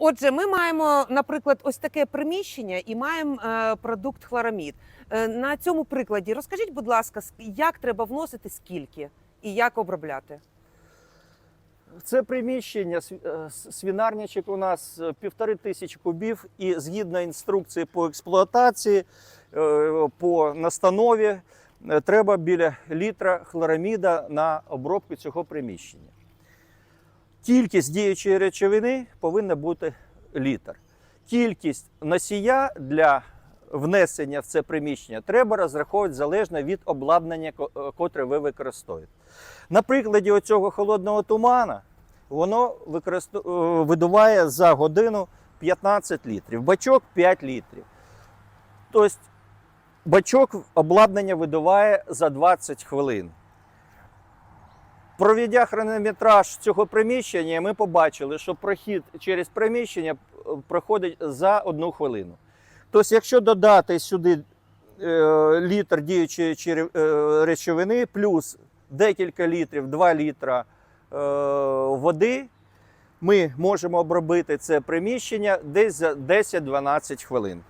Отже, ми маємо, наприклад, ось таке приміщення і маємо е, продукт хлорамід. Е, на цьому прикладі розкажіть, будь ласка, ск- як треба вносити скільки і як обробляти? Це приміщення е, с- свинарничок у нас півтори тисячі кубів, і згідно інструкції по експлуатації, по настанові, треба біля літра хлораміда на обробку цього приміщення. Кількість діючої речовини повинна бути літр. Кількість носія для внесення в це приміщення треба розраховувати залежно від обладнання, е, котре ви використовуєте. На прикладі оцього холодного тумана воно е, видуває за годину 15 літрів, бачок 5 літрів. Тобто бачок обладнання видуває за 20 хвилин. Проведя хронометраж цього приміщення, ми побачили, що прохід через приміщення е, проходить за одну хвилину. Тобто, якщо додати сюди е, літр діючої е, речовини, плюс декілька літрів, 2 літра води, ми можемо обробити це приміщення десь за 10-12 хвилин.